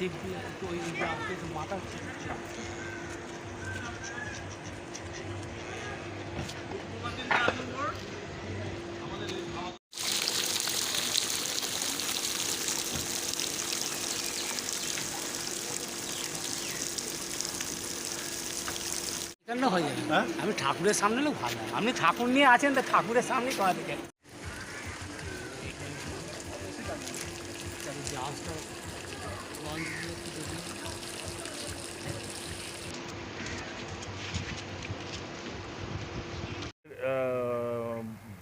শিব দিয়ে একটু ওই যে আসতে একটু মাথা হয়ে যাবে হ্যাঁ? আমি ঠাকুরের সামনে হলেও ভালো আপনি ঠাকুর নিয়ে আছেন তো ঠাকুরের সামনে করা থেকে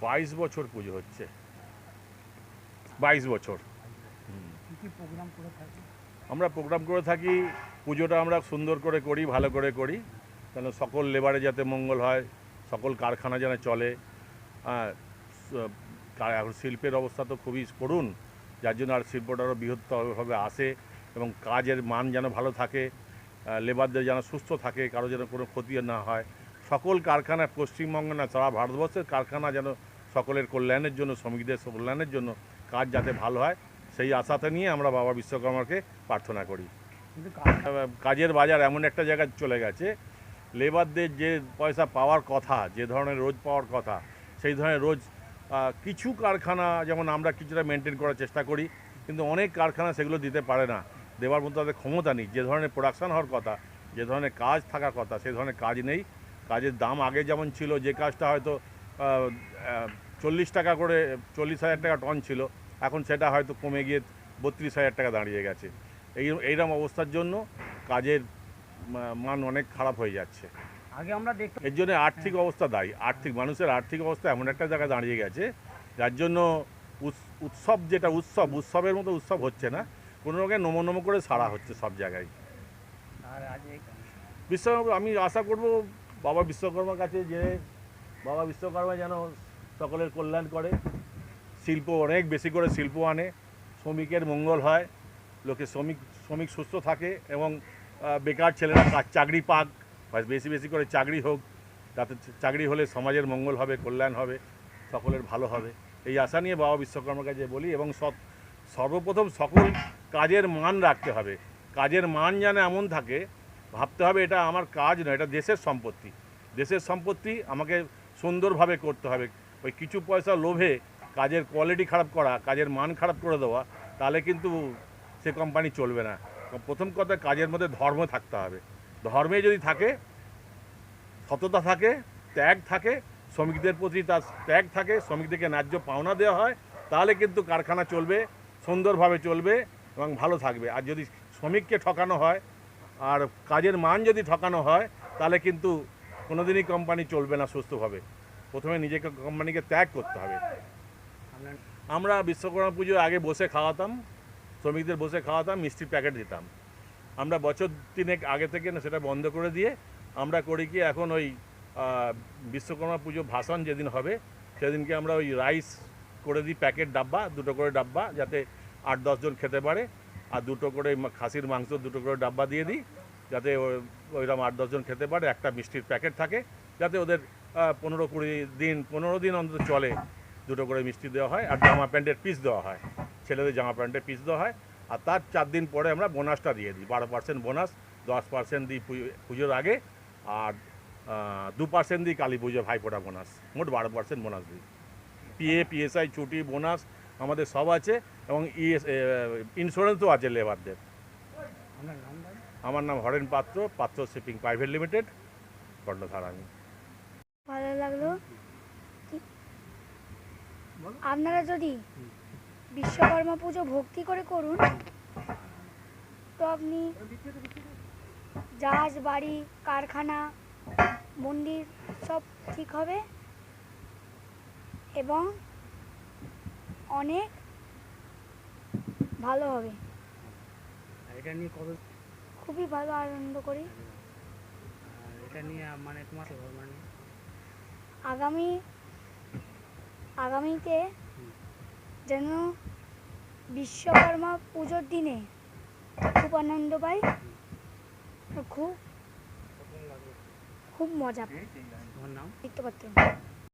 বাইশ বছর পুজো হচ্ছে। বাইশ বছর। আমরা প্রোগ্রাম করে থাকি পুজোটা আমরা সুন্দর করে করি ভালো করে করি। কেন সকল লেবারে যাতে মঙ্গল হয় সকল কারখানা যেন চলে। এখন শিল্পের অবস্থা তো খুবই করুন যার জন্য আর শিল্পটা আরও বৃহত্তরভাবে আসে। এবং কাজের মান যেন ভালো থাকে লেবারদের যেন সুস্থ থাকে কারও যেন কোনো ক্ষতি না হয়। সকল কারখানা পশ্চিমবঙ্গ না সারা ভারতবর্ষের কারখানা যেন সকলের কল্যাণের জন্য শ্রমিকদের কল্যাণের জন্য কাজ যাতে ভালো হয় সেই আশাতে নিয়ে আমরা বাবা বিশ্বকর্মাকে প্রার্থনা করি। কিন্তু কাজের বাজার এমন একটা জায়গায় চলে গেছে লেবারদের যে পয়সা পাওয়ার কথা যে ধরনের রোজ পাওয়ার কথা সেই ধরনের রোজ কিছু কারখানা যেমন আমরা কিছুটা মেনটেন করার চেষ্টা করি কিন্তু অনেক কারখানা সেগুলো দিতে পারে না। দেওয়ার মতো তাদের ক্ষমতা নেই। যে ধরনের প্রোডাকশান হওয়ার কথা যে ধরনের কাজ থাকার কথা সেই ধরনের কাজ নেই। কাজের দাম আগে যেমন ছিল যে কাজটা হয়তো চল্লিশ টাকা করে চল্লিশ হাজার টাকা টন ছিল এখন সেটা হয়তো কমে গিয়ে বত্রিশ হাজার টাকা দাঁড়িয়ে গেছে। এই এইরকম অবস্থার জন্য কাজের মান অনেক খারাপ হয়ে যাচ্ছে। আগে আমরা দেখতাম এর জন্য আর্থিক অবস্থা দায়ী। আর্থিক মানুষের আর্থিক অবস্থা এমন একটা জায়গায় দাঁড়িয়ে গেছে যার জন্য উৎস- উৎসব যেটা উৎসব উৎসবের মতো উৎসব হচ্ছে না। কোনো রকম নমো নমো করে সারা হচ্ছে সব জায়গায়। আর আজ আমি আশা করব বাবা বিশ্বকর্মার কাছে যে বাবা বিশ্বকর্মা যেন সকলের কল্যাণ করে। শিল্প অনেক বেশি করে শিল্প আনে শ্রমিকের মঙ্গল হয় লোকে শ্রমিক শ্রমিক সুস্থ থাকে এবং বেকার ছেলেরা কাজ চাকরি পাক বেশি বেশি করে চাকরি হোক যাতে চাকরি হলে সমাজের মঙ্গল হবে কল্যাণ হবে সকলের ভালো হবে। এই আশা নিয়ে বাবা বিশ্বকর্মার কাছে বলি এবং সর্বপ্রথম সকল কাজের মান রাখতে হবে। কাজের মান যেন এমন থাকে, ভাবতে হবে এটা আমার কাজ নয়, এটা দেশের সম্পত্তি। দেশের সম্পত্তি আমাকে সুন্দরভাবে করতে হবে। ওই কিছু পয়সা লোভে কাজের কোয়ালিটি খারাপ করা, কাজের মান খারাপ করে দেওয়া, তাহলে কিন্তু সে কোম্পানি চলবে না। প্রথম কথা, কাজের মধ্যে ধর্ম থাকতে হবে। ধর্মে যদি থাকে, সততা থাকে, ত্যাগ থাকে, শ্রমিকদের প্রতি তার ত্যাগ থাকে, শ্রমিকদেরকে ন্যায্য পাওনা দেওয়া হয়, তাহলে কিন্তু কারখানা চলবে, সুন্দরভাবে চলবে এবং ভালো থাকবে। আর যদি শ্রমিককে ঠকানো হয়, আর কাজের মান যদি ঠকানো হয়, তাহলে কিন্তু কোনোদিনই কোম্পানি চলবে না সুস্থভাবে। প্রথমে নিজেকে কোম্পানিকে ত্যাগ করতে হবে। আমরা বিশ্বকর্মা পুজোর আগে বসে খাওয়াতাম, শ্রমিকদের বসে খাওয়াতাম মিষ্টির প্যাকেট দিতাম। আমরা বছর তিনেক আগে থেকে না সেটা বন্ধ করে দিয়ে আমরা করি কি এখন ওই বিশ্বকর্মা পুজো ভাষণ যেদিন হবে, সেদিনকে আমরা ওই রাইস করে দিই প্যাকেট ডাব্বা, দুটো করে ডাব্বা, যাতে আট দশজন খেতে পারে। আর দুটো করে খাসির মাংস, দুটো করে ডাব্বা দিয়ে দিই, যাতে ওই- ওইরকম আট দশজন খেতে পারে। একটা মিষ্টির প্যাকেট থাকে, যাতে ওদের পনেরো কুড়ি দিন, পনেরো দিন অন্তত চলে। দুটো করে মিষ্টি দেওয়া হয়, আর জামা প্যান্টের পিস দেওয়া হয়। ছেলেদের জামা প্যান্টের পিস দেওয়া হয়। আর তার চার দিন পরে আমরা বোনাসটা দিয়ে দিই। বারো পার্সেন্ট বোনাস দশ পার্সেন্ট দিই পুজো- পুজোর আগে, আর দু পার্সেন্ট দিই কালী পুজো ভাইফোঁটা বোনাস মোট বারো পার্সেন্ট বোনাস দিই। পিএ পিএসআই ছুটি বোনাস আমাদের সব আছে এবং ইএস ইন্স্যুরেন্সও আছে লেবারদের আমার নাম হরেন পাত্র পাত্র শিপিং প্রাইভেট লিমিটেড কর্ণধারানি। ভালো লাগল? আপনারা যদি বিশ্বকর্মা পুজো ভক্তি করে করুন তো আপনি জাহাজ বাড়ি কারখানা মন্দির সব ঠিক হবে? এবং অনেক ভালো হবে। এটা নিয়ে খুবই ভালো আনন্দ করি। এটা নিয়ে মানে তোমার মানে আগামী আগামীতে যেন বিশ্বকর্মা পুজোর দিনে খুব আনন্দ পাই। খুব খুব মজা পাই। তোমার নাম? দেখতে